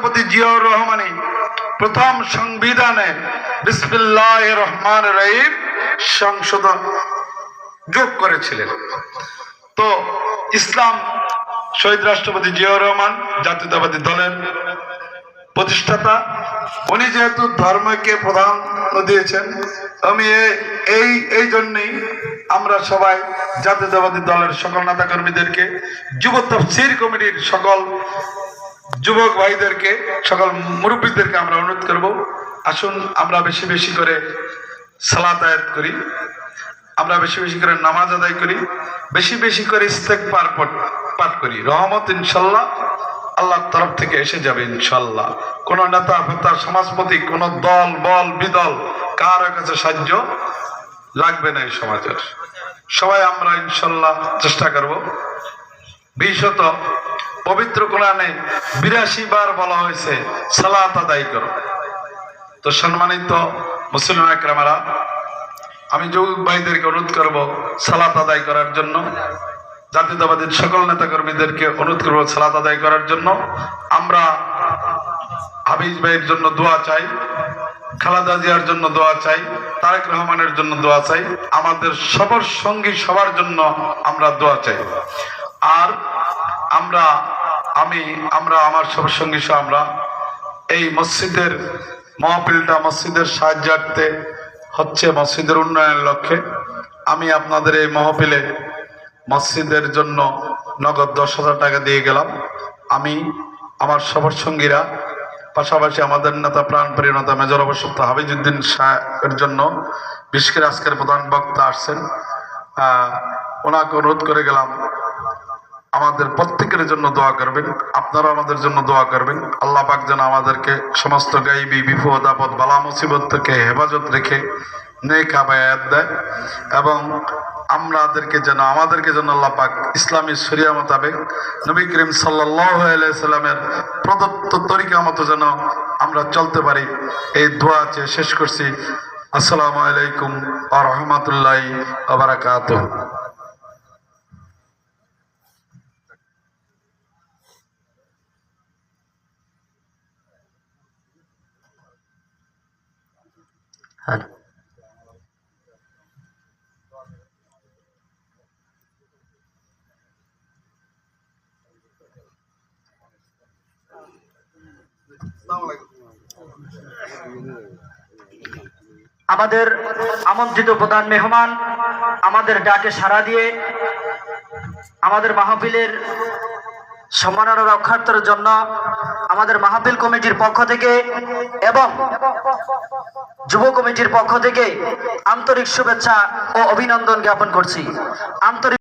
রাষ্ট্রপতি জিয়াউর রহমানী প্রথম সংবিধানে বিসমিল্লাহ রহমান রহিম সংশোধন যোগ করেছিলেন। তো ইসলাম শহীদ রাষ্ট্রপতি জিয়াউর রহমান জাতীয়তাবাদী দলের প্রতিষ্ঠাতা, উনি যেহেতু ধর্মকে প্রাধান্য দিয়েছেন, আমি এই এই জন্যই আমরা সবাই জাতীয়তাবাদী দলের সকল নেতা কর্মীদেরকে যুব তফসির কমিটির সকল যুবক ভাইদেরকে, সকল মুরব্বীদেরকে আমরা অনুরোধ করব, আসুন আমরা বেশি বেশি করে সালাত আয়াত করি, আমরা বেশি বেশি করে নামাজ আদায় করি, বেশি বেশি করে ইস্তেকবার পার পাঠ করি। রহমত ইনশাল্লাহ আল্লাহর তরফ থেকে এসে যাবে ইনশাল্লাহ। কোন নেতা ফেতা সমাজপতি, কোন দল, বল, বিদল, কার কাছে সাহায্য লাগবে না এই সমাজের। সবাই আমরা ইনশাল্লাহ চেষ্টা করব। বিশত পবিত্র কোরআনে বিরাশি বার বলা হয়েছে, সালাত আদায় করো। তো সম্মানিত মুসলিম একরামারা, আমি যুবক ভাইদেরকে অনুরোধ করব সালাত আদায় করার জন্য। জাতীয়তাবাদীর সকল নেতাকর্মীদেরকে অনুরোধ করব সালাত আদায় করার জন্য। আমরা হাবিজ ভাইয়ের জন্য দোয়া চাই, খালাদা জিয়ার জন্য দোয়া চাই, তারেক রহমানের জন্য দোয়া চাই, আমাদের সবার সঙ্গী সবার জন্য আমরা দোয়া চাই। আর আমরা আমি, আমরা, আমার সবার সঙ্গী আমরা এই মসজিদের মহাপিলটা মসজিদের সাহায্যার্থে হচ্ছে মসজিদের উন্নয়নের লক্ষ্যে। আমি আপনাদের এই মহফিলে মসজিদের জন্য নগদ দশ হাজার টাকা দিয়ে গেলাম। আমি, আমার সবার সঙ্গীরা, পাশাপাশি আমাদের নেতা প্রাণপ্রিয় নেতা মেজর অবসত্য হাবিজুদ্দিন সাহেবের জন্য, বিশেষ করে আজকের প্রধান বক্তা আসছেন ওনাকে অনুরোধ করে গেলাম আমাদের প্রত্যেকের জন্য দোয়া করবেন। আপনারা আমাদের জন্য দোয়া করবেন। আল্লাহ পাক যেন আমাদেরকে সমস্ত গাইবি বিপদ, আপদ, বালা, মুসিবত থেকে হেফাজত রেখে নেক আবায়াত দেয় এবং আমাদেরকে যেন আমাদেরকে যেন আল্লাহ পাক ইসলামী শরিয়া মোতাবেক নবী করিম সাল্লাহ সাল্লামের প্রদত্ত তরিকা মতো যেন আমরা চলতে পারি। এই দোয়া চেয়ে শেষ করছি। আসসালামু আলাইকুম আ রহমতুল্লাহ আবরাকাত হ্যালো আমাদের আমন্ত্রিত প্রধান মেহমান আমাদের ডাকে সাড়া দিয়ে আমাদের মাহফিলের সম্মাননা রক্ষার্থের জন্য আমাদের মাহফিল কমিটির পক্ষ থেকে এবং যুব কমিটির পক্ষ থেকে আন্তরিক শুভেচ্ছা ও অভিনন্দন জ্ঞাপন করছি। আন্তরিক